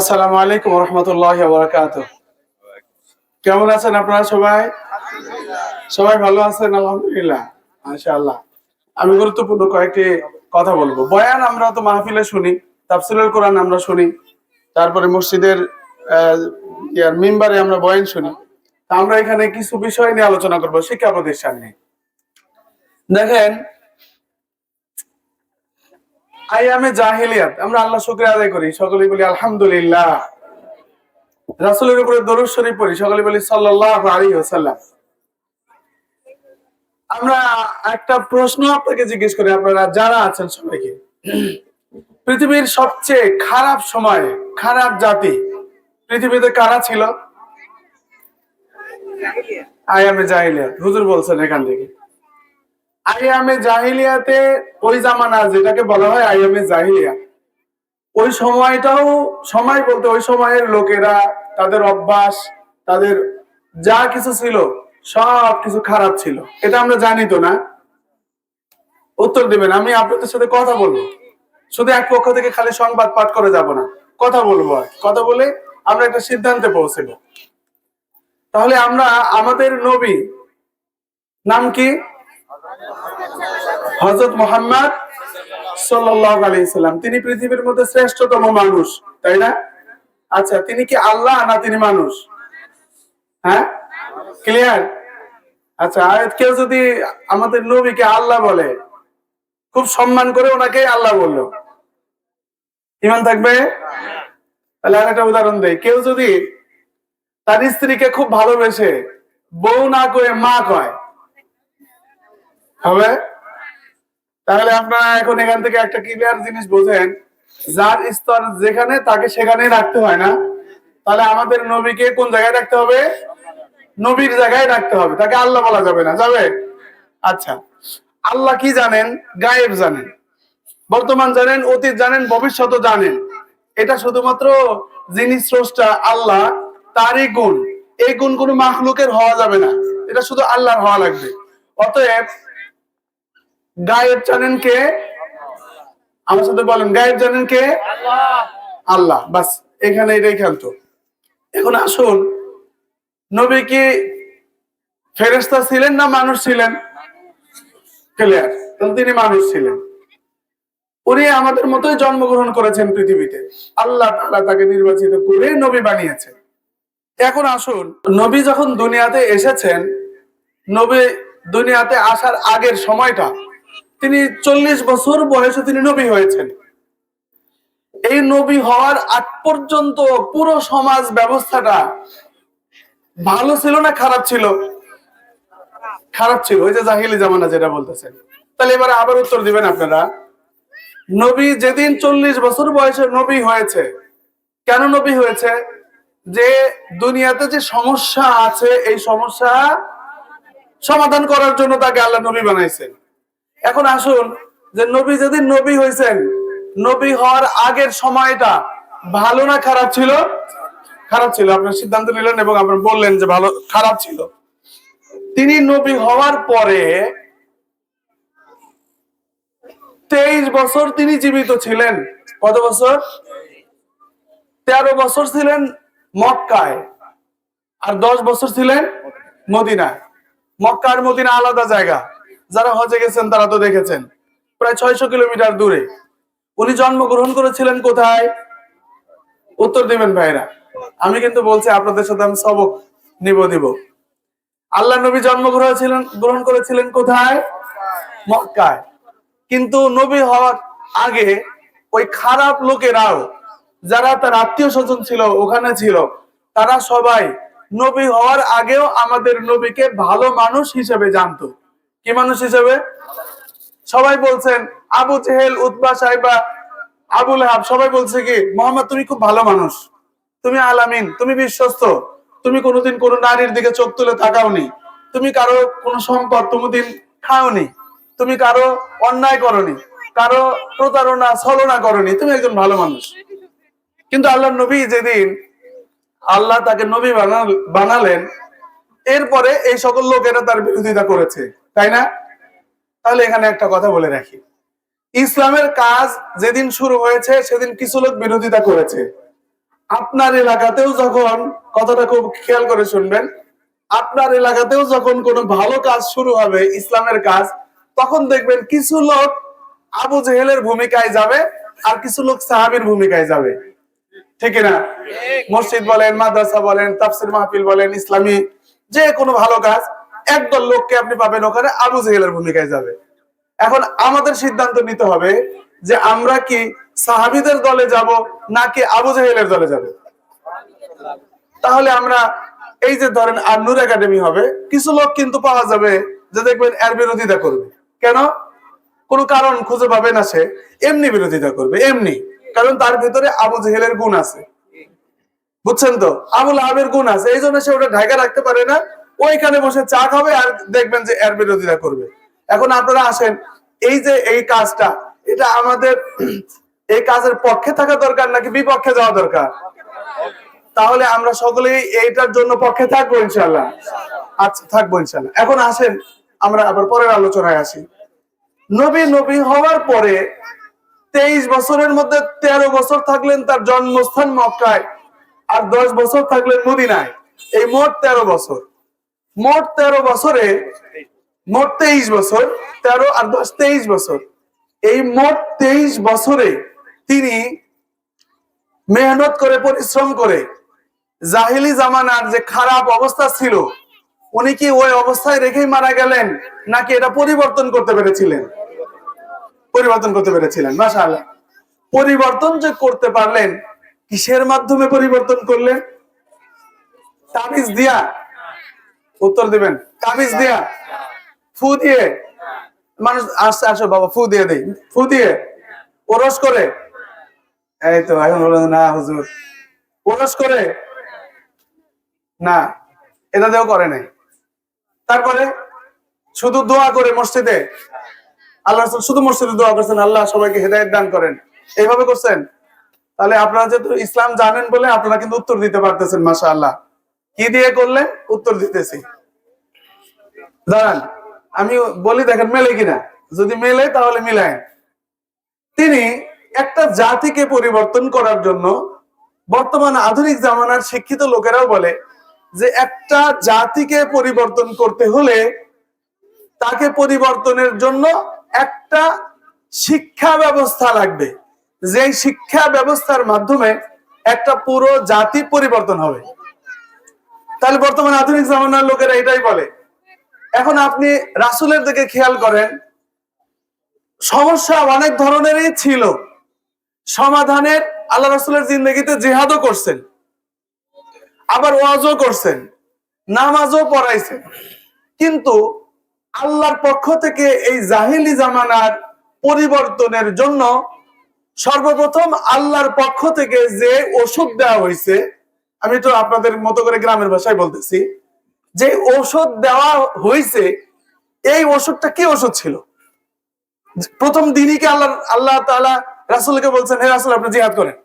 আসসালামু আলাইকুম রহমতুল্লাহ কেমন আছেন আপনারা সবাই? সবাই ভালো আছেন, আলহামদুলিল্লাহ, মাশাআল্লাহ। আমি গুরুত্বপূর্ণ কয়েকটি কথা বলব। বয়ান আমরা তো মাহফিলে শুনি তাফসিলুল কোরআন আমরা শুনি, তারপরে মসজিদের মিম্বারে আমরা বয়ান শুনি। আমরা এখানে কিছু বিষয় নিয়ে আলোচনা করব, শিক্ষা প্রতিষ্ঠান নিয়ে। দেখেন আইয়ামে জাহিলিয়াত, আমরা আল্লাহ শুক্রিয়া আদায় করি। সকলেই বলি আলহামদুলিল্লাহ। রাসূলের উপরে দরুদ পড়ি সকলে বলি আমরা একটা প্রশ্ন আপনাকে জিজ্ঞেস করি, আপনারা যারা আছেন সবাইকে। পৃথিবীর সবচেয়ে খারাপ সময়ে, খারাপ জাতি পৃথিবীতে কারা ছিল? আয়ামে জাহিলিয়াত। হুজুর বলছেন এখান থেকে। আইয়ামে জাহিলিয়াতে, ওই জামানা যেটাকে বলা হয় জাহিলিয়া। ওই সময়টাও সময় বলতে ওই সময়ের লোকেরা, তাদের অভ্যাস, তাদের যা কিছু ছিল, সব কিছু খারাপ ছিল। এটা আমরা জানি তো না? উত্তর দেবেন, আমি আপনাদের সাথে কথা বলব। শুধু এক পক্ষ থেকে খালি সংবাদ পাঠ করে যাব না। কথা বলব আর কথা বলে আমরা একটা সিদ্ধান্তে পৌঁছবো। তাহলে আমরা, আমাদের নবী, নাম কি? হজরত মোহাম্মদ সাল্লাল্লাহু আলাইহি সাল্লাম। তিনি পৃথিবীর মধ্যে শ্রেষ্ঠতম মানুষ, তাই না? আচ্ছা তিনি কি আল্লাহ না তিনি মানুষ? হ্যাঁ? ক্লিয়ার আচ্ছা আর কেউ যদি আমাদের নবীকে আল্লাহ বলে, খুব সম্মান করে ওনাকে আল্লাহ বলল। ইমান থাকবে? তাহলে আর একটা উদাহরণ দেয় কেউ যদি তার স্ত্রীকে খুব ভালোবেসে বউ না কয়ে মা কয়, হবে? তাহলে আপনারা এখন এখান থেকে একটা ক্লিয়ার জিনিস বোঝেন, যার স্তর যেখানে তাকে সেখানে রাখতে হয় না। তাহলে আমাদের নবীকে কোন জায়গায় রাখতে হবে? নবীর জায়গায় রাখতে হবে। তাকে আল্লাহ বলা যাবে না। যাবে? আচ্ছা। আল্লাহ কি জানেন? গায়েব জানেন। বর্তমান জানেন, অতীত জানেন ভবিষ্যৎ জানেন। এটা শুধুমাত্র যিনি স্রষ্টা আল্লাহ, তারই গুণ। এই গুণ কোনো মাখলুকের হওয়া যাবে না। এটা শুধু আল্লাহর হওয়া লাগবে। অতএব গায়েব জানেন কে? আমার সাথে বলেন গায়েব জানেন কে? আল্লাহ। বাস এখানে এটাই খেলতো। এখন আসুন নবী কি ফেরেস্তা ছিলেন না মানুষ ছিলেন? ক্লিয়ার তিনি মানুষ ছিলেন। উনি আমাদের মতোই জন্মগ্রহণ করেছেন পৃথিবীতে। আল্লাহ তাআলা তাকে নির্বাচিত করে নবী বানিয়েছেন। এখন আসুন নবী যখন দুনিয়াতে এসেছেন নবী দুনিয়াতে আসার আগের সময়টা তিনি চল্লিশ বছর বয়সে তিনি নবী হয়েছেন। এই নবী হওয়ার আগ পর্যন্ত পুরো সমাজ ব্যবস্থাটা ভালো ছিল না খারাপ ছিল? খারাপ ছিল, ওই যে জাহিলি জামানা যেটা বলতেছেন। তাহলে এবার আবার উত্তর দিবেন আপনারা। নবী যেদিন চল্লিশ বছর বয়সে নবী হয়েছে, কেন নবী হয়েছে? যে দুনিয়াতে যে সমস্যা আছে, এই সমস্যা সমাধান করার জন্য তাকে আল্লাহ নবী বানাইছেন। এখন আসুন যে নবী যদি নবী হয়েছেন, নবী হওয়ার আগের সময়টা ভালো না খারাপ ছিল? খারাপ ছিল, আপনার সিদ্ধান্ত নিলেন এবং আপনার বললেন যে ভালো, খারাপ ছিল। তিনি নবী হওয়ার পরে তেইশ বছর তিনি জীবিত ছিলেন। কত বছর? তেরো বছর ছিলেন মক্কায় আর দশ বছর ছিলেন মদিনায়। মক্কা আর মদিনা আলাদা জায়গা। যারা হজে গেছেন, তারা তো দেখেছেন। প্রায় ছয়শো কিলোমিটার দূরে। উনি জন্মগ্রহণ করেছিলেন কোথায়? উত্তর দিবেন ভাইরা। আমি কিন্তু বলছি, আপনাদের সাথে আমি সবক নিব, দিব। আল্লাহ নবী জন্মগ্রহণ ছিলেন গ্রহণ করেছিলেন কোথায়? মক্কায়। কিন্তু নবী হওয়ার আগে ওই খারাপ লোকেরাও, যারা তার আত্মীয় স্বজন ছিল, ওখানে ছিল, তারা সবাই নবী হওয়ার আগেও আমাদের নবীকে ভালো মানুষ হিসেবে জানতো। কি মানুষ হিসেবে? সবাই বলছেন, আবু চেহেল উতবা সাহেবা আবুল হাব, সবাই বলছে কি, মোহাম্মদ, তুমি খুব ভালো মানুষ। তুমি আলামিন তুমি বিশ্বস্ত। তুমি কোনোদিন কোনো নারীর দিকে চোখ তুলে তাকাওনি। তুমি কারও কোনো সম্পদ কোনোদিন খাওনি। তুমি কারও অন্যায় করনি। কারও প্রতারণা, ছলনা করনি। তুমি একজন ভালো মানুষ। কিন্তু আল্লাহ নবী যেদিন আল্লাহ তাকে নবী বানাল- বানালেন, এরপরে এই সকল লোকেরা তার বিরোধিতা করেছে। তাই না? তাহলে এখানে একটা কথা বলে রাখি। ইসলামের কাজ যেদিন শুরু হয়েছে সেদিন কিছু লোক বিরোধিতা করেছে। আপনার এলাকাতেও যখন কথাটা খুব খেয়াল করে শুনবেন আপনার এলাকাতেও যখন কোনো ভালো কাজ শুরু হবে ইসলামের কাজ তখন দেখবেন কিছু লোক আবু জেহেলের ভূমিকায় যাবে আর কিছু লোক সাহাবির ভূমিকায় যাবে। ঠিক না? মসজিদ বলেন মাদ্রাসা বলেন তাফসির মাহফিল বলেন ইসলামী যে কোনো ভালো কাজ একদল লোককে আপনি পাবেন ওখানে আবু জেহেলের ভূমিকায় যাবে। এখন আমাদের সিদ্ধান্ত নিতে হবে যে আমরা কি সাহাবিদের দলে যাব নাকি আবু জাহেলের দলে যাব। তাহলে আমরা এই যে ধরেন আর নূর একাডেমি হবে, কিছু লোক কিন্তু পাওয়া যাবে যে দেখবেন এর বিরোধিতা করবে। কেন? কোনো কারণ খুঁজে পাবে না সে, এমনি বিরোধিতা করবে, এমনি। কারণ তার ভিতরে আবু জেহেলের গুণ আছে। বুঝছেন তো? আবুল আবের গুণ আছে এই জন্য সে ওটা ঢাকা রাখতে পারে না ওইখানে বসে চা খাবে আর দেখবেন যে এর বিরোধিতা করবে। এখন আপনারা আসেন, এই যে এই কাজটা, এটা আমাদের এই কাজের পক্ষে থাকা দরকার নাকি বিপক্ষে যাওয়া দরকার? তাহলে আমরা সকলেই এইটার জন্য পক্ষে থাকব ইনশাল্লাহ আচ্ছা থাকব ইনশাল্লাহ এখন আসেন, আমরা আবার পরের আলোচনায় আসি। নবী নবী হওয়ার পরে তেইশ বছরের মধ্যে তেরো বছর থাকলেন তার জন্মস্থান মক্কায় আর দশ বছর থাকলেন মদিনায়। এই মোট তেরো বছর। মোট তেরো বছরে, মোট তেইশ বছর, তেরো আর দশ, তেইশ বছর। এই মোট তেইশ বছরে তিনি মেহনত করে, পরিশ্রম করে জাহিলি জামানার যে খারাপ অবস্থা ছিল, উনি কি ওই অবস্থায় রেখেই মারা গেলেন, নাকি এটা পরিবর্তন করতে পেরেছিলেন? পরিবর্তন করতে পেরেছিলেন, মাশাআল্লাহ। পরিবর্তন যে করতে পারলেন, কিসের মাধ্যমে পরিবর্তন করলেন? তাবিজ দিয়া উত্তর দিবেন। তাবিজ দিয়া। ফু দিয়ে। মানুষ আসছে, আসো বাবা, ফু দিয়ে দেই। ফু দিয়ে। ওরস করে। এই তো এখন বললেন না, হুজুর। ওরস করে। না, এটা দিয়েও করে নাই। তারপরে শুধু দোয়া করে মসজিদে। আল্লাহ শুধু মসজিদে দোয়া করছেন, আল্লাহ সবাইকে হেদায়েত দান করেন। এইভাবে করছেন? তাহলে আপনারা যেহেতু ইসলাম জানেন বলে আপনারা কিন্তু উত্তর দিতে পারতেছেন, মাশাআল্লাহ। কি দিয়ে করলেন? উত্তর দিতেছি। দাঁড়ান, আমি বলি দেখেন মেলে কিনা। যদি মেলে তাহলে মিলায় তিনি একটা জাতিকে পরিবর্তন করার জন্য বর্তমান আধুনিক জামানার শিক্ষিত লোকেরাও বলে যে একটা জাতিকে পরিবর্তন করতে হলে তাকে পরিবর্তনের জন্য একটা শিক্ষা ব্যবস্থা লাগবে। যে শিক্ষা ব্যবস্থার মাধ্যমে একটা পুরো জাতি পরিবর্তন হবে। তাহলে বর্তমান আধুনিক জামানার লোকেরা এটাই বলে। এখন আপনি রাসুলের দিকে খেয়াল করেন, সমস্যা অনেক ধরনেরই ছিল। সমাধানের আল্লাহ রাসুলের জিন্দগিতে জেহাদও করছেন, আবার ওয়াজও করছেন, নামাজও পড়াইছেন। কিন্তু আল্লাহর পক্ষ থেকে এই জাহিলি জামানার পরিবর্তনের জন্য সর্বপ্রথম আল্লাহর পক্ষ থেকে যে ওষুধ দেওয়া হয়েছে আমি তো আপনাদের মতো করে গ্রামের ভাষায় বলতেছি, যে ওষুধ দেওয়া হয়েছে, এই ওষুধটা কি ওষুধ ছিল? প্রথম দিনই কি আল্লাহ আল্লাহ তাআলা রাসূলকে বলছেন, হে রাসূল, আপনি জিহাদ করেন।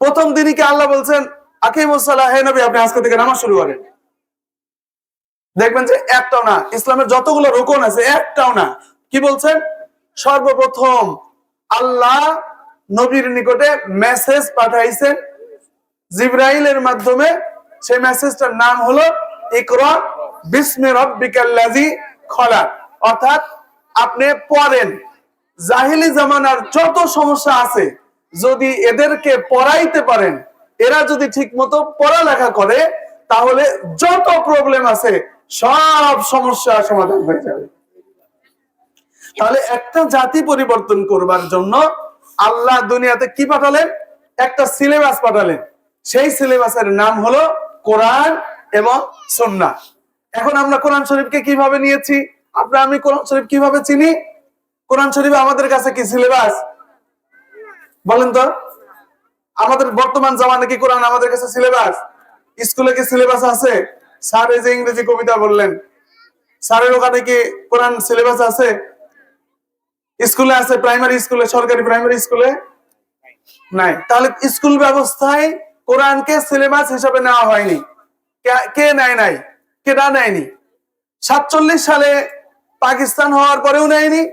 প্রথম দিনই কি আল্লাহ বলছেন আকিমুসসালাহ হে নবী, আপনি আজকে থেকে নামাজ শুরু করেন। দেখবেন যে একটাও না, ইসলামের যতগুলো রোকন আছে, একটাও না। কি বলছেন? সর্বপ্রথম আল্লাহ নবীর নিকটে মেসেজ পাঠাইছেন জিব্রাইলের মাধ্যমে সেই মেসেজটার নাম হলো, ইকরা বিসমি রাব্বিকাল্লাযী খলা অর্থাৎ আপনি পড়েন। জাহিলি জামানার যত সমস্যা আছে, যদি এদেরকে পড়াইতে পারেন, এরা যদি ঠিকমতো পড়ালেখা করে, তাহলে যত প্রবলেম আছে, সব সমস্যা সমাধান হয়ে যাবে। তাহলে একটা জাতি পরিবর্তন করবার জন্য আল্লাহ দুনিয়াতে কি পাঠালেন? একটা সিলেবাস পাঠালেন। সেই সিলেবাসের নাম হলো কোরআন এবং সন্না এখন আমরা কোরআন শরীফকে কীভাবে নিয়েছি? আপনার আমি কোরআন শরীফ কীভাবে চিনি? কোরআন শরীফ আমাদের কাছে কি সিলেবাস? বলেন তো। আমাদের বর্তমান জামানে কি কোরআন আমাদের কাছে সিলেবাস? স্কুলে কি সিলেবাস আছে? স্যার এই যে ইংরেজি কবিতা বললেন। স্যারের ওখানে কি কোরআন সিলেবাস আছে? স্কুলে আছে প্রাইমারি স্কুলে, সরকারি প্রাইমারি স্কুলে? নাই। তাহলে স্কুল ব্যবস্থায় কোরআনকে সিলেবাস হিসাবে নেওয়া হয়নি। কে- কে নেয় নাই? কেটা নেয়নি? সাতচল্লিশ সালে পাকিস্তান হওয়ার পরেও নেয়নি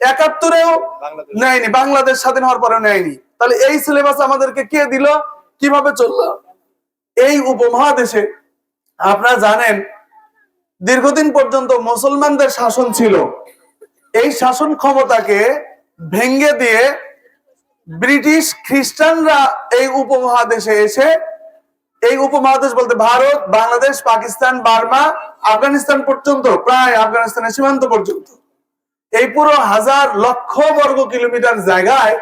একাত্তরেও নেয়নি বাংলাদেশ স্বাধীন হওয়ার পরেও নেয়নি। তাহলে এই সিলেবাস আমাদেরকে কে দিল? কীভাবে চলল? এই উপমহাদেশে আপনারা জানেন দীর্ঘদিন পর্যন্ত মুসলমানদের শাসন ছিল। এই শাসন ক্ষমতাকে ভেঙ্গে দিয়ে ব্রিটিশ খ্রিস্টানরা এই উপমহাদেশে এসে, এই উপমহাদেশ বলতে ভারত, বাংলাদেশ, পাকিস্তান, বার্মা, আফগানিস্তান পর্যন্ত, প্রায় আফগানিস্তানের সীমান্ত পর্যন্ত। এই পুরো হাজার লক্ষ বর্গ কিলোমিটার জায়গায়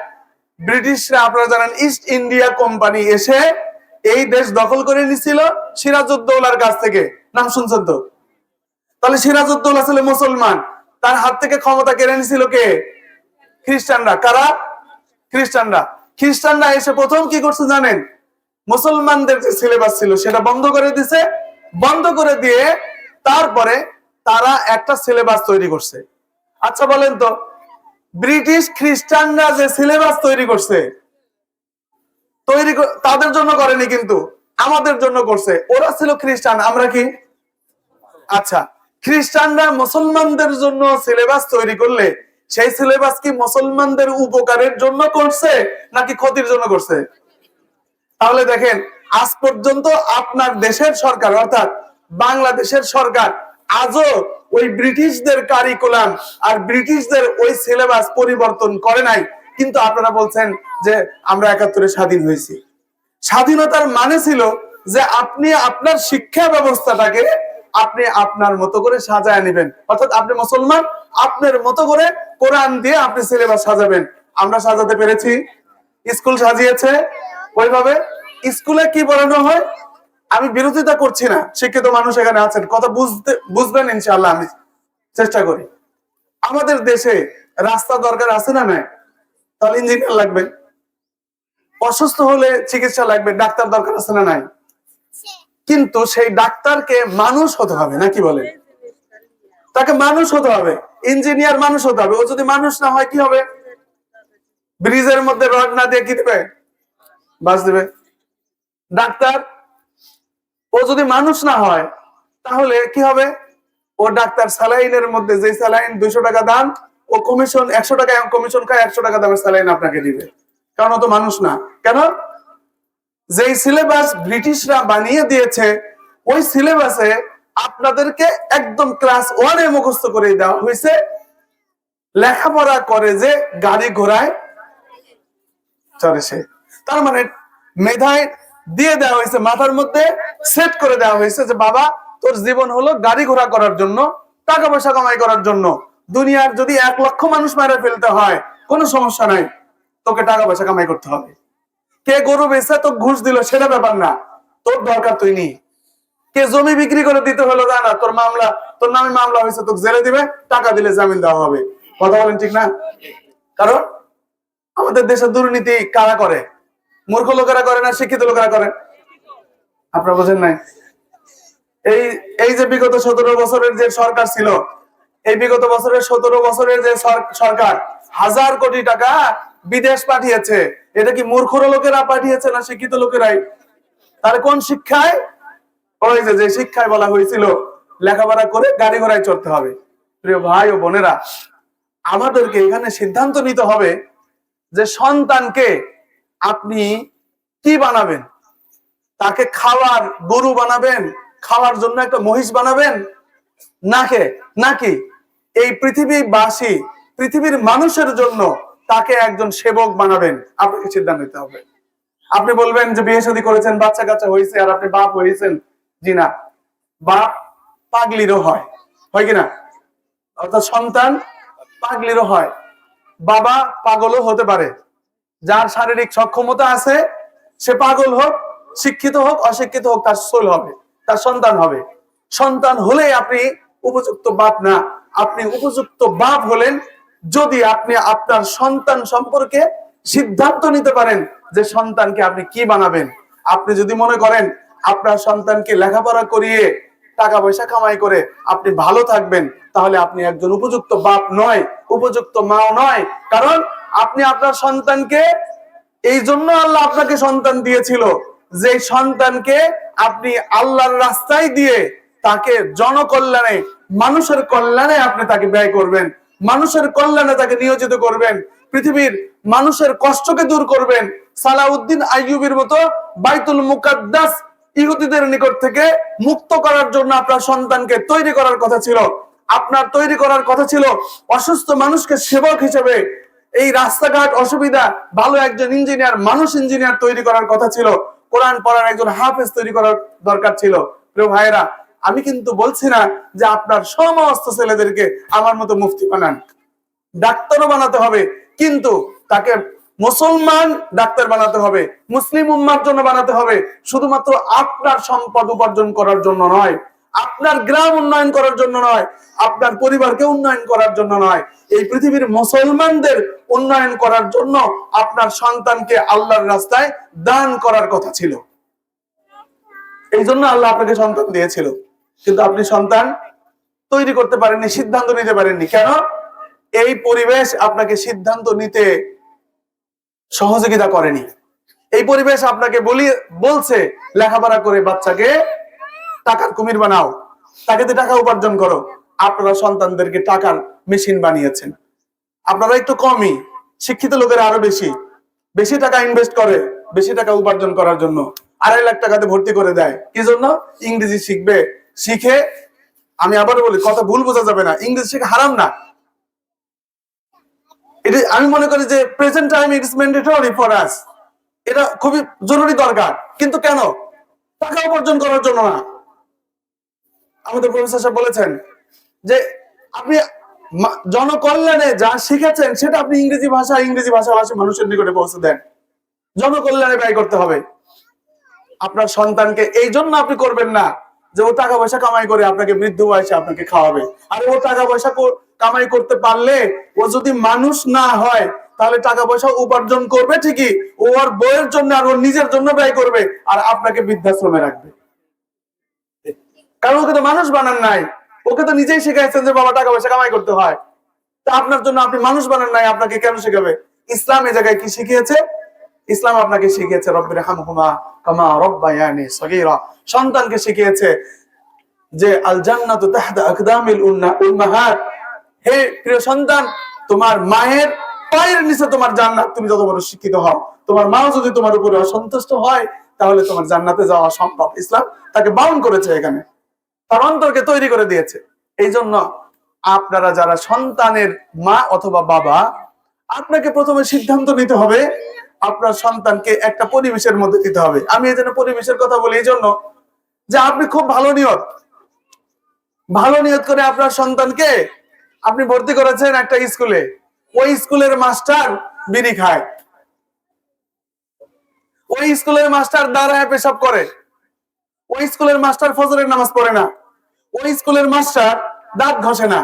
ব্রিটিশরা, আপনারা জানেন, ইস্ট ইন্ডিয়া কোম্পানি এসে এই দেশ দখল করে নিছিল সিরাজউদ্দৌলার কাছ থেকে। নাম শুনছেন তো? তাহলে সিরাজউদ্দৌলা ছিল মুসলমান। তার হাত থেকে ক্ষমতা কেড়ে নিছিল কে? খ্রিস্টানরা। কারা? খ্রিস্টানরা। খ্রিস্টানরা এসে প্রথম কি করছে জানেন? মুসলমানদের যে সিলেবাস ছিল, সেটা বন্ধ করে দিছে। বন্ধ করে দিয়ে তারপরে তারা একটা সিলেবাস তৈরি করছে। আচ্ছা বলেন তো, ব্রিটিশ খ্রিস্টানরা যে সিলেবাস তৈরি করছে, তৈরি তাদের জন্য করেনি কিন্তু, আমাদের জন্য করছে। ওরা ছিল খ্রিস্টান, আমরা কি? আচ্ছা খ্রিস্টানরা মুসলমানদের জন্য সিলেবাস তৈরি করলে সেই সিলেবাস কি মুসলমানদের উপকারের জন্য করছে নাকি ক্ষতির জন্য করছে? তাহলে দেখেন, আজ পর্যন্ত আপনার দেশের সরকার, অর্থাৎ বাংলাদেশের সরকার আজও ওই ব্রিটিশদের কারিকুলাম আর ব্রিটিশদের ওই সিলেবাস পরিবর্তন করে নাই। কিন্তু আপনারা বলছেন যে আমরা একাত্তরে স্বাধীন হয়েছি। স্বাধীনতার মানে ছিল যে আপনি আপনার শিক্ষা ব্যবস্থাটাকে আপনি আপনার মতো করে সাজায় নেবেন। অর্থাৎ আপনি মুসলমান, আপনার মতো করে কোরআন দিয়ে আপনি সিলেবাস সাজাবেন। আমরা সাজাতে পেরেছি। স্কুল সাজিয়েছে। ওইভাবে স্কুলে কি পড়ানো হয়? আমি বিরোধিতা করছি না। শিক্ষিত মানুষ এখানে আছেন। কথা বুঝতে, বুঝবেন ইনশাল্লাহ আমি। চেষ্টা করি। আমাদের দেশে রাস্তা দরকার আছে না নাই? তাহলে ইঞ্জিনিয়ার লাগবে। অসুস্থ হলে চিকিৎসা লাগবে। ডাক্তার দরকার আছে না নাই? কিন্তু সেই ডাক্তারকে মানুষ হতে হবে নাকি বলে তাকে মানুষ হতে হবে, ইঞ্জিনিয়ার মানুষ হতে হবে। ও যদি মানুষ না হয়, কি হবে? ব্রিজের মধ্যে রড না দিয়ে কি দেবে? বাস দেবে। ডাক্তার, ও যদি মানুষ না হয়, তাহলে কি হবে? ও ডাক্তার স্যালাইনের মধ্যে যে স্যালাইন দুইশো টাকা দাম, ও কমিশন, একশো টাকা কমিশন খায়, একশো টাকা দামের স্যালাইন আপনাকে দিবে। কারণ ও তো মানুষ না। কেন? যেই সিলেবাস ব্রিটিশরা বানিয়ে দিয়েছে, ওই সিলেবাসে আপনাদেরকে একদম ক্লাস ওয়ানে মুখস্থ করে দেওয়া হয়েছে। লেখাপড়া করে যে গাড়ি ঘোড়ায় চলে সে। তার মানে মেধায় দিয়ে দেওয়া হয়েছে, মাথার মধ্যে সেট করে দেওয়া হয়েছে যে, বাবা, তোর জীবন হলো গাড়ি ঘোড়া করার জন্য, টাকা পয়সা কামাই করার জন্য। দুনিয়ার যদি এক লক্ষ মানুষ মেরে ফেলতে হয়, কোনো সমস্যা নাই। তোকে টাকা পয়সা কামাই করতে হবে। কে গরু বেচে তো ঘুষ দিল সেটা ব্যাপার না। তোর দরকার তুই নি। কে জমি বিক্রি করে দিতে হলো তা না। তোর মামলা, তোর নামে মামলা হয়েছে, তোকে জেলে দিবে, টাকা দিলে জামিন দেওয়া হবে। কথা বলেন ঠিক না? কারণ আমাদের দেশে দুর্নীতি কারা করে? মূর্খ লোকেরা করে না, শিক্ষিত লোকেরা করে? আপনারা বোঝেন নাই? এই এই যে বিগত সতেরো বছরের যে সরকার ছিল, এই বিগত বছরের সতেরো বছরের যে সরকার হাজার কোটি টাকা বিদেশ পাঠিয়েছে। এটা কি মূর্খ লোকেরা পাঠিয়েছে না শিক্ষিত লোকেরাই? তার কোন শিক্ষায়? যে শিক্ষায় বলা হয়েছিল, লেখাপড়া করে গাড়ি ঘোড়ায় চড়তে হবে। প্রিয় ভাই ও বোনেরা, আমাদেরকে এখানে সিদ্ধান্ত নিতে হবে যে সন্তানকে আপনি কি বানাবেন? তাকে খাওয়ার গরু বানাবেন, খাওয়ার জন্য একটা মহিষ বানাবেন? নাকে, নাকি এই পৃথিবীবাসী, পৃথিবীর মানুষের জন্য তাকে একজন সেবক বানাবেন। আপনাকে সিদ্ধান্ত নিতে হবে। আপনি বলবেন যে বিয়ে শাদী করেছেন বাচ্চা কাচ্চা হয়েছে আর আপনি বাপ হয়েছেন। জি না। বাপ পাগলিরও হয়। হয় কিনা অর্থাৎ সন্তান পাগলিরও হয়। বাবা পাগলও হতে পারে। যার শারীরিক সক্ষমতা আছে, সে পাগল হোক, শিক্ষিত হোক, অশিক্ষিত হোক, তার সোল হবে, তার সন্তান হবে। সন্তান হলে আপনি উপযুক্ত বাপ না। আপনি উপযুক্ত বাপ হলেন যদি আপনি আপনার সন্তান সম্পর্কে সিদ্ধান্ত নিতে পারেন যে সন্তানকে আপনি কি বানাবেন, আপনি যদি মনে করেন আপনার সন্তানকে লেখাপড়া করিয়ে টাকা পয়সা কামাই করে আপনি ভালো থাকবেন, তাহলে আপনি একজন উপযুক্ত বাপ নয়, উপযুক্ত মাও নয়। কারণ আপনি আপনার সন্তানকে, এই জন্য আল্লাহ আপনাকে সন্তান দিয়েছিল, যে সন্তানকে আপনি আল্লাহর রাস্তায় দিয়ে তাকে জনকল্যাণে, মানুষের কল্যাণে আপনি তাকে ব্যয় করবেন। মানুষের কল্যাণে তাকে নিয়োজিত করবেন। পৃথিবীর মানুষের কষ্টকে দূর করবেন। সালাউদ্দিন আইয়ুবের মতো বাইতুল মুকাদ্দাস ইহুদিদের নিকট থেকে মুক্ত করার জন্য আপনার সন্তানকে তৈরি করার কথা ছিল। আপনার তৈরি করার কথা ছিল অসুস্থ মানুষকে সেবক হিসেবে। এই রাস্তাঘাট অসুবিধা, ভালো একজন ইঞ্জিনিয়ার, মানুষ ইঞ্জিনিয়ার তৈরি করার কথা ছিল। কোরআন পড়ার একজন হাফেজ তৈরি করার দরকার ছিল। প্রিয় ভাইরা আমি কিন্তু বলছি না যে আপনার সমস্ত ছেলেদেরকে আমার মতো মুফতি বানান। ডাক্তারও বানাতে হবে, কিন্তু তাকে মুসলমান ডাক্তার বানাতে হবে, মুসলিম উম্মার জন্য বানাতে হবে, শুধুমাত্র আপনার সম্পদ উপার্জন করার জন্য নয়, আপনার গ্রাম উন্নয়ন করার জন্য নয়, আপনার পরিবারকে উন্নয়ন করার জন্য নয়, এই পৃথিবীর মুসলমানদের উন্নয়ন করার জন্য আপনার সন্তানকে আল্লাহর রাস্তায় দান করার কথা ছিল। এই জন্য আল্লাহ আপনাকে সন্তান দিয়েছিল। কিন্তু আপনি সন্তান তৈরি করতে পারেননি, সিদ্ধান্ত নিতে পারেননি। কেন? এই পরিবেশ আপনাকে সিদ্ধান্ত নিতে সহযোগিতা করেনি। এই পরিবেশ আপনাকে বলি, বলছে, লেখাপড়া করে বাচ্চাকে টাকার কুমির বানাও। তাকে টাকা উপার্জন করো। আপনারা সন্তানদেরকে টাকার মেশিন বানিয়েছেন। আপনারা একটু কমই, শিক্ষিত লোকেরা আরও বেশি। বেশি টাকা ইনভেস্ট করে, বেশি টাকা উপার্জন করার জন্য। আড়াই লাখ টাকাতে ভর্তি করে দেয়। কি জন্য? ইংরেজি শিখবে শিখে আমি আবার বলি, কথা ভুল বোঝা যাবে না, ইংরেজি শিখে হারাম না। এটা আমি মনে করি যে present time it is mandatory for us এটা খুবই জরুরি দরকার, কিন্তু কেন? টাকা উপার্জন করার জন্য না। আমাদের প্রফেসর সাহেব বলেছেন যে আপনি জনকল্যাণে যা শিখেছেন সেটা আপনি ইংরেজি ভাষা ইংরেজি ভাষা ভাষাভাষী মানুষের নিকটে পৌঁছে দেন। জনকল্যাণে ব্যয় করতে হবে। আপনার সন্তানকে এই জন্য আপনি করবেন না। যে ও টাকা পয়সা কামাই করে আপনাকে বৃদ্ধ বয়সে আপনাকে খাওয়াবে। আর ও টাকা পয়সা কামাই করতে পারলে ও যদি মানুষ না হয়, তাহলে টাকা পয়সা উপার্জন করবে ঠিকই, ও ওর বইয়ের জন্য আর ওর নিজের জন্য ব্যয় করবে, আর আপনাকে বৃদ্ধাশ্রমে রাখবে। কারণ ওকে তো মানুষ বানান নাই। ওকে তো নিজেই শিখাইছেন যে, বাবা, টাকা পয়সা কামাই করতে হয়। তা আপনার জন্য আপনি মানুষ বানান নাই, আপনাকে কেন শেখাবে? ইসলাম এই জায়গায় কি শিখিয়েছে? ইসলাম আপনাকে শিখিয়েছে, রব্বির হামহুমা কামা রব্বায়ানি সগীরা। সন্তানকে শিখিয়েছে যে আল জান্নাতু তাহতা আকদামিল উন্না- উম্মাহাত। হে প্রিয় সন্তান, তোমার মায়ের পায়ের নিচে তোমার জান্নাত, তুমি যত বড় শিক্ষিত হও, তোমার মা যদি তোমার উপরে অসন্তুষ্ট হয়, তাহলে তোমার জান্নাতে যাওয়া সম্ভব। ইসলাম তাকে বারণ করেছে এখানে। তার অন্তরকে তৈরি করে দিয়েছে। এই জন্য আপনারা যারা সন্তানের মা অথবা বাবা, আপনাকে প্রথমে সিদ্ধান্ত নিতে হবে আপনার সন্তানকে একটা পরিবেশের মধ্যে দিতে হবে। আমি এই জন্য পরিবেশের কথা বলি, এই জন্য যে আপনি খুব ভালো নিয়ত। ভালো নিয়ত করে আপনার সন্তানকে আপনি ভর্তি করেছেন একটা স্কুলে। ওই স্কুলের মাস্টার বিড়ি খায়। ওই স্কুলের মাস্টার দাঁড়ায় পেশাব করে। ওই স্কুলের মাস্টার ফজরের নামাজ পড়ে না। ওই স্কুলের মাস্টার দাঁত ঘষে না।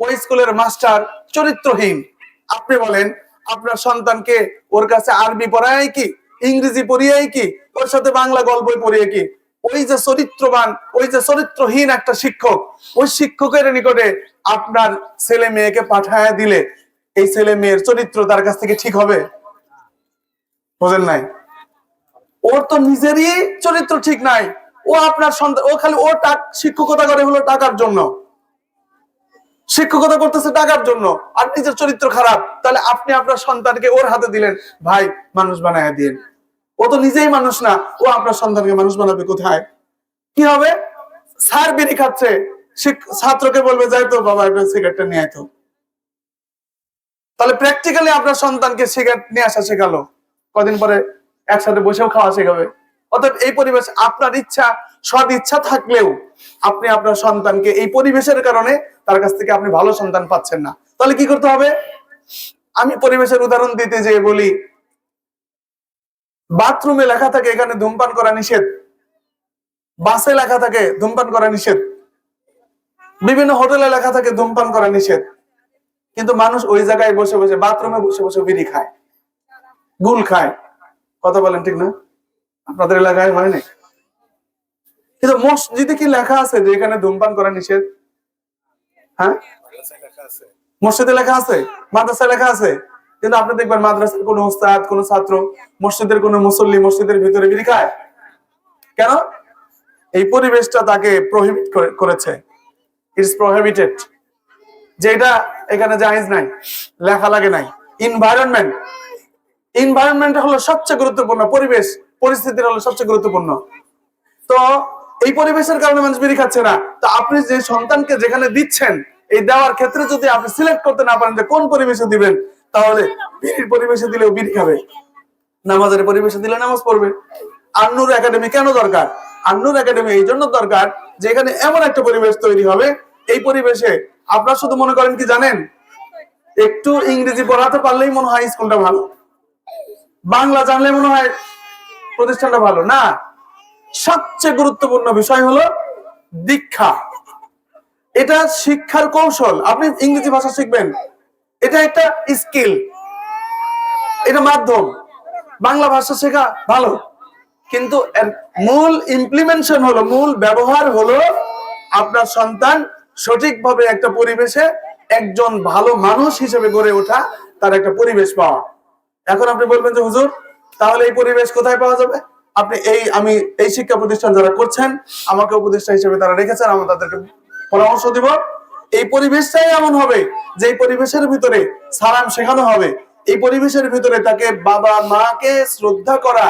ওই স্কুলের মাস্টার চরিত্রহীন। আপনি বলেন আপনার সন্তানকে ওর কাছে আরবি পড়ায় কি? ইংরেজি পড়িয়ে কি? ওর সাথে বাংলা গল্পই পড়িয়ে কি? ওই যে চরিত্রবান, ওই যে চরিত্রহীন একটা শিক্ষক, ওই শিক্ষকের নিকটে আপনার ছেলে মেয়েকে পাঠায় দিলে এই ছেলে মেয়ের চরিত্র তার কাছ থেকে ঠিক হবে? বোঝেন নাই? ওর তো নিজেরই চরিত্র ঠিক নাই। ও আপনার সন্তান, ও খালি ও টাক শিক্ষকতা করে হলো টাকার জন্য। শিক্ষকতা করতেছে টাকার জন্য আর নিজের চরিত্র খারাপ, তাহলে আপনি আপনার সন্তানকে ওর হাতে দিলেন, ভাই মানুষ বানায় দিন। ও তো নিজেই মানুষ না, ও আপনার সন্তানকে মানুষ বানাবে কোথায়? কি হবে? স্যার বিড়ি খাচ্ছে ছাত্রকে বলবে, যাই তো বাবা, একটা সিগারেটটা নিয়ে আয় তাহলে প্র্যাকটিক্যালি আপনার সন্তানকে সিগারেট নিয়ে আসা শেখালো। কদিন পরে একসাথে বসেও খাওয়া শেখাবে। অর্থাৎ এই পরিবেশ আপনার ইচ্ছা সদ ইচ্ছা থাকলেও আপনি আপনার সন্তানকে এই পরিবেশের কারণে তার কাছ থেকে আপনি ভালো সন্তান পাচ্ছেন না। তাহলে কি করতে হবে? আমি পরিবেশের উদাহরণ দিতে যেয়ে বলি, বাথরুমে লেখা থাকে এখানে ধূমপান করা নিষেধ। বাসে লেখা থাকে ধূমপান করা নিষেধ। বিভিন্ন হোটেলে লেখা থাকে ধূমপান করা নিষেধ। কিন্তু মানুষ ওই জায়গায় বসে বসে বাথরুমে বসে বসে বিড়ি খায়, গুল খায়। কথা বলেন ঠিক না? আপনাদের এলাকায় হয় না কিন্তু মসজিদে কি লেখা আছে যে এখানে ধূমপান করা নিষেধ? হ্যাঁ? মসজিদে লেখা আছে? মাদ্রাসায় লেখা আছে? কিন্তু আপনি দেখবেন মাদ্রাসার কোন উস্তাদ, কোন ছাত্র মসজিদের কোন মুসল্লি মসজিদের ভিতরে বিড়ি কেন? এই পরিবেশটা তাকে প্রহিবিট করেছে। ইটস প্রহিবিটেড যে এটা এখানে জায়েজ নাই, লেখা লাগে নাই। ইনভায়রনমেন্ট ইনভায়রনমেন্ট হলো সবচেয়ে গুরুত্বপূর্ণ পরিবেশ। পরিস্থিতি হলো সবচেয়ে গুরুত্বপূর্ণ। তো এই পরিবেশের কারণে মানুষ বিড়ি খাচ্ছে না। তো আপনি যে সন্তানকে যেখানে দিচ্ছেন, এই দেওয়ার ক্ষেত্রে যদি আপনি সিলেক্ট করতে না পারেন যে কোন পরিবেশে দিবেন, তাহলে বিড়ির পরিবেশে দিলেও বিড়ি খাবে। নামাজের পরিবেশে দিলে নামাজ পড়বে। আন্নুর একাডেমি কেন দরকার? আন্নুর একাডেমি এই জন্য দরকার যে এখানে এমন একটা পরিবেশ তৈরি হবে। এই পরিবেশে আপনারা শুধু মনে করেন কি জানেন? একটু ইংরেজি পড়াতে পারলেই মনে হয় স্কুলটা ভালো। বাংলা জানলে মনে হয় প্রতিষ্ঠানটা ভালো। না সবচেয়ে গুরুত্বপূর্ণ বিষয় হলো দীক্ষা। এটা শিক্ষার কৌশল। আপনি ইংরেজি ভাষা শিখবেন। এটা একটা স্কিল। এটা মাধ্যম। বাংলা ভাষা শেখা ভালো। কিন্তু মূল ইমপ্লিমেন্টেশন হলো, মূল ব্যবহার হলো আপনার সন্তান সঠিকভাবে একটা পরিবেশে একজন ভালো মানুষ হিসেবে গড়ে ওঠা, তার একটা পরিবেশ পাওয়া। এখন আপনি বলবেন যে, হুজুর, তাহলে এই পরিবেশ কোথায় পাওয়া যাবে? আপনি এই, আমি এই শিক্ষা প্রতিষ্ঠান যারা করছেন, আমাকে উপদেষ্টা হিসেবে তারা রেখেছেন আমি তাদেরকে পরামর্শ দিব। এই পরিবেশটাই এমন হবে যে পরিবেশের ভিতরে সালাম শেখানো হবে। এই পরিবেশের ভিতরে তাকে বাবা মাকে শ্রদ্ধা করা,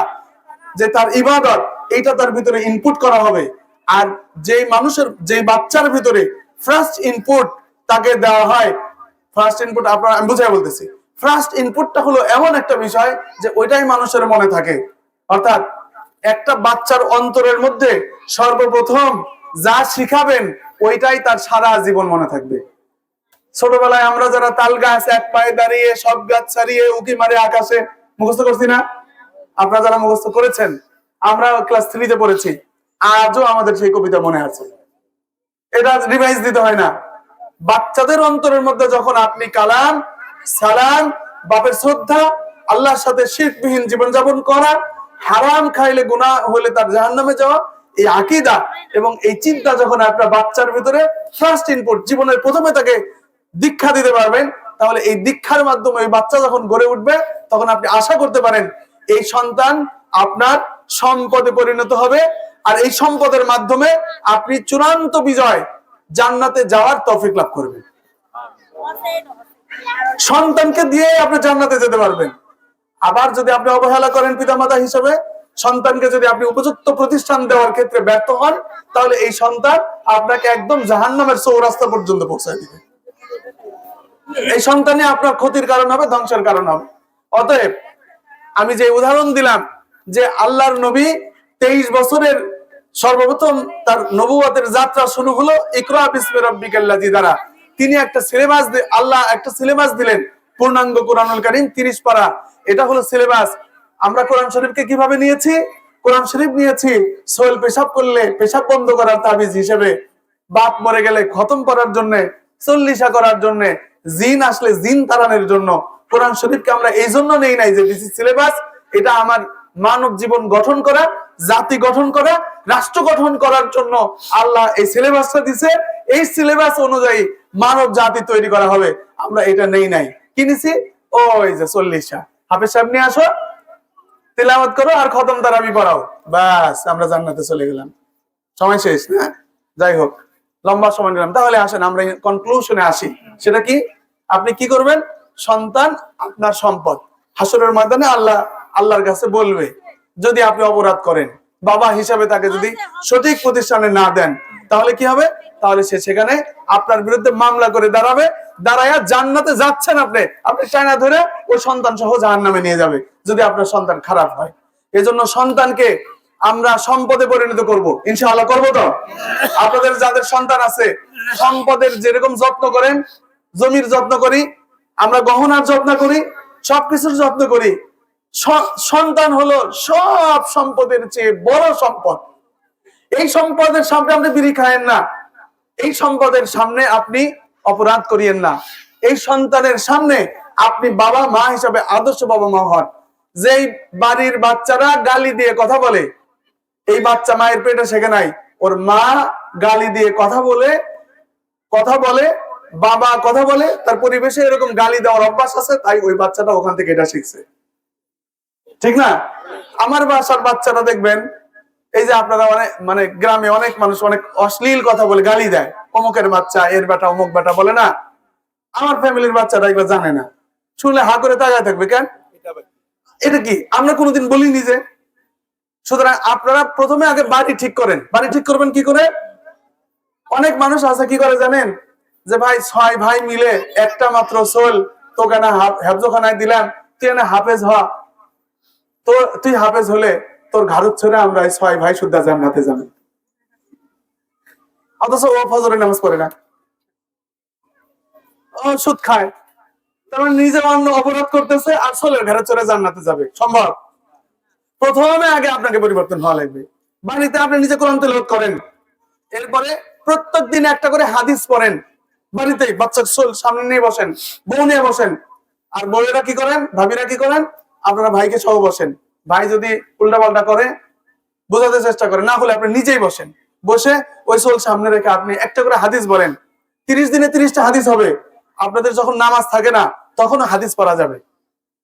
যে তার ইবাদত, এইটা তার ভিতরে ইনপুট করা হবে। আর যে মানুষের যে বাচ্চার ভিতরে ফার্স্ট ইনপুট তাকে দেওয়া হয় ফার্স্ট ইনপুট আপনার, আমি বুঝাই বলতেছি। ফার্স্ট ইনপুটটা হলো এমন একটা বিষয় যে ওইটাই মানুষের মনে থাকে। অর্থাৎ একটা বাচ্চার অন্তরের মধ্যে সর্বপ্রথম যা শিখাবেন, ওইটাই তার সারা জীবন মনে থাকবে। ছোটবেলায় আমরা যারা তাল গাছ এক পায়ে দাঁড়িয়ে, সব গাছ ছাড়িয়ে উকি মারে আকাশে, মুখস্থ করছি না? আপনারা যারা মুখস্থ করেছেন, আমরা ক্লাস থ্রিতে পড়েছি, আজও আমাদের সেই কবিতা মনে আছে। এটা রিভাইজ দিতে হয় না। বাচ্চাদের অন্তরের মধ্যে যখন আপনি কালাম, সালাম, বাপের শ্রদ্ধা, আল্লাহর সাথে শিরকবিহীন জীবনযাপন করা হারাম খাইলে গুনাহ হলে তার জাহান্নামে যাওয়া এই আকিদা এবং এই চিন্তা যখন আপনার বাচ্চার ভিতরে ফার্স্ট ইনপুট জীবনের প্রথমে তাকে দীক্ষা দিতে পারবেন তাহলে এই দীক্ষার মাধ্যমে ওই বাচ্চা যখন গড়ে উঠবে তখন আপনি আশা করতে পারেন এই সন্তান আপনার সম্পদে পরিণত হবে। আর এই সম্পদের মাধ্যমে আপনি চূড়ান্ত বিজয় জান্নাতে যাওয়ার তফিক লাভ করবেন। সন্তানকে দিয়ে আপনি জান্নাতে যেতে পারবেন। আবার যদি আপনি অবহেলা করেন পিতামাতা হিসেবে, সন্তানকে যদি আপনি উপযুক্ত প্রতিষ্ঠান দেওয়ার ক্ষেত্রে ব্যর্থ হন, তাহলে এই সন্তান আপনাকে একদম জাহান্নামের চৌরাস্তা পর্যন্ত পৌঁছায় দিবে। এই সন্তানে আপনার ক্ষতির কারণ হবে, ধ্বংসের কারণ হবে। অতএব আমি যে উদাহরণ দিলাম যে আল্লাহর নবী তেইশ বছরের সর্বপ্রথম তার নবুয়তের যাত্রা শুরু হলো, ইকরা বিসমি রব্বিকাল্লাজি দ্বারা। তিনি একটা সিলেবাস আল্লাহ একটা সিলেবাস দিলেন পূর্ণাঙ্গ কোরআনুল কারীম 30 পারা। এটা হলো সিলেবাস আমরা কোরআন শরীফকে কীভাবে নিয়েছি? কোরআন শরীফ নিয়েছি সোহেল পেশাব করলে পেশাব বন্ধ করার তাবিজ হিসেবে। বাপ মরে গেলে খতম করার জন্য, চল্লিশা করার জন্য, জিন আসলে জিন তাড়ানোর জন্য। কোরআন শরীফকে আমরা এই জন্য নেই নাই যে দিস সিলেবাস এটা আমার মানব জীবন গঠন করা, জাতি গঠন করা, রাষ্ট্র গঠন করার জন্য আল্লাহ এই সিলেবাসটা দিছে। এই সিলেবাস অনুযায়ী মানব জাতি তৈরি করা হবে। আমরা এটা নেই নাই। কিনেছি? ওই যে চল্লিশা হাফেজ সাহেব নিয়ে আসো। তিলাওয়াত করো আর খতম তারাবি পড়াও। বাস আমরা জান্নাতে চলে গেলাম। সময় শেষ, না? যাই হোক, লম্বা সময় নিলাম। তাহলে আসেন, আমরা কনক্লুশনে আসি। সেটা কি? আপনি কি করবেন? সন্তান আপনার সম্পদ। হাসরের ময়দানে আল্লাহ, আল্লাহর কাছে বলবে, যদি আপনি অপরাধ করেন। বাবা হিসাবে তাকে যদি সঠিক প্রতিষ্ঠানে না দেন তাহলে কি হবে? তাহলে সে সেখানে আপনার বিরুদ্ধে মামলা করে দাঁড়াবে। দাঁড়ায়া জান্নাতে যাচ্ছেন আপনি। আপনি চায়না ধরে ওই সন্তান সহ জাহান নামে নিয়ে যাবে যদি আপনার সন্তান খারাপ হয়। এজন্য সন্তানকে আমরা সম্পদে পরিণত করব। ইনশাআল্লাহ করব তো? আপনাদের যাদের সন্তান আছে সম্পদের যেরকম যত্ন করেন জমির যত্ন করি আমরা গহনার যত্ন করি সবকিছুর যত্ন করি সন্তান হলো সব সম্পদের চেয়ে বড় সম্পদ। এই সম্পদের সামনে আপনি বিড়ি খায়েন না। এই সম্পদের সামনে আপনি অপরাধ করিয়েন না। এই সন্তানের সামনে আপনি বাবা মা হিসাবে আদর্শ বাবা মা হন। যেই বাড়ির বাচ্চারা গালি দিয়ে কথা বলে, এই বাচ্চা মায়ের পেটে শেখে নাই। ওর মা গালি দিয়ে কথা বলে কথা বলে, বাবা কথা বলে, তার পরিবেশে এরকম গালি দেওয়ার অভ্যাস আছে, তাই ওই বাচ্চাটা ওখান থেকে এটা শিখছে। ঠিক না? আমার বাসার বাচ্চারা দেখবেন, এই যে আপনারা অনেক মানে গ্রামে অনেক মানুষ অনেক অশ্লীল কথা বলে গালি দেয়। অমুকের বাচ্চা, এর বেটা, অমুক বেটা বলে না। আমার ফ্যামিলির বাচ্চারা এগুলো জানে না। শুনলে হা করে তাকায় থাকবে কেন? এটা কি? আমরা কোনোদিন বলিনি যে? সুতরাং আপনারা প্রথমে আগে বাড়ি ঠিক করেন। বাড়ি ঠিক করবেন কি করে? অনেক মানুষ আছে, কি করে জানেন? যে ভাই, ছয় ভাই মিলে একটা মাত্র সোল তোকে না হেফজোখানায় দিলাম, তুই হাফেজ হ। তো তুই হাফেজ হলে তোর ঘাড়ত ছেড়ে আমরা ছয় ভাই শুদ্ধা জান্নাতে যাব। অথচ ও ফজরের নামাজ পড়ে না। সুদ খায়। তার মানে নিজে অন্য অপরাধ করতেছে আর সোলের ঘরে চলে জান্নাতে যাবে। সম্ভব? প্রথমে আগে আপনাকে পরিবর্তন হওয়া লাগবে। বাড়িতে আপনি নিজে কোরআন তেলাওয়াত করেন। এরপরে প্রত্যেক দিন একটা করে হাদিস পড়েন। বাড়িতেই বাচ্চা সোল সামনে নিয়ে বসেন, বউ নিয়ে বসেন। আর বউয়েরা কি করেন? ভাবিরা কি করেন? আপনারা ভাইকে সহ বসেন। ভাই যদি উল্টা পাল্টা করে, বোঝাতে চেষ্টা করেন না হলে আপনি নিজেই বসেন। বসে ওই সোল সামনে রেখে আপনি একটা করে হাদিস বলেন। তিরিশ দিনে তিরিশটা হাদিস হবে। আপনাদের যখন নামাজ থাকে না তখন হাদিস পড়া যাবে।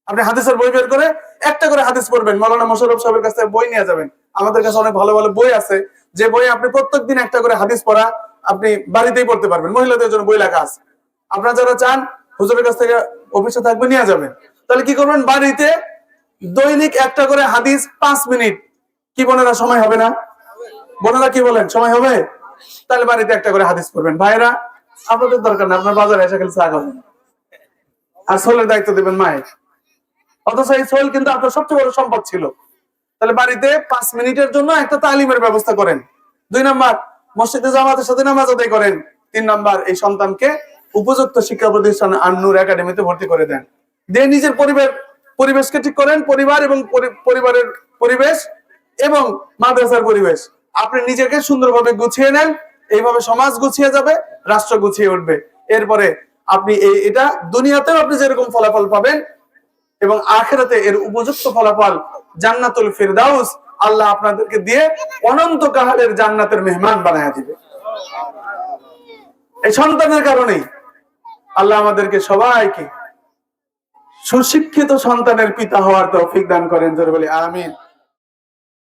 আপনি হাদিসের বই বের করে একটা করে হাদিস পড়বেন। মৌলানা মোশারফ সাহেবের কাছে বই নিয়ে যাবেন। আমাদের কাছে অনেক ভালো ভালো বই আছে। যে বই আপনি প্রত্যেক দিন একটা করে হাদিস পড়া আপনি বাড়িতেই পড়তে পারবেন। মহিলাদের জন্য বই লেখা আছে। আপনারা যারা চান, হুজুরের কাছ থেকে অফিসে থাকবে নিয়ে যাবেন। তাহলে কি করবেন? বাড়িতে দৈনিক একটা করে হাদিস পাঁচ মিনিট। কি বোনেরা সময় হবে না? বোনেরা কি বলেন? সময় হবে? তাহলে বাড়িতে একটা করে হাদিস পড়বেন। ভাইরা আপনাদের দরকার না, আপনার বাজারে এসে খালি চা আর সোলের দায়িত্ব দেবেন মায়ের। অথচ এই সোল কিন্তু আপনার সবচেয়ে বড় সম্পদ ছিল। তাহলে বাড়িতে পাঁচ মিনিটের জন্য একটা তালিমের ব্যবস্থা করেন। দুই নাম্বার, মসজিদে জামাতের সাথে নামাজ আদায় করেন। তিন নাম্বার, এই সন্তানকে উপযুক্ত শিক্ষা প্রতিষ্ঠান আন্নুর একাডেমিতে ভর্তি করে দেন। দিয়ে নিজের পরিবার পরিবেশকে ঠিক করেন, পরিবার এবং পরিবারের পরিবেশ এবং মাদ্রাসার পরিবেশ। আপনি নিজেকে সুন্দরভাবে গুছিয়ে নেন, এইভাবে সমাজ গুছিয়ে যাবে, রাষ্ট্র গুছিয়ে উঠবে। এরপরে আপনি এই, এটা দুনিয়াতেও আপনি যেরকম ফলাফল পাবেন এবং আখেরাতে এর উপযুক্ত ফলাফল জান্নাতুল ফিরদাউস আল্লাহ আপনাদেরকে দিয়ে অনন্ত কাহালের জান্নাতের মেহমান বানায় দিবে। এই সন্তানের কারণেই আল্লাহ আমাদেরকে সবাইকে সুশিক্ষিত সন্তানের পিতা হওয়ার তৌফিক দান করেন জোর বলি আমিন।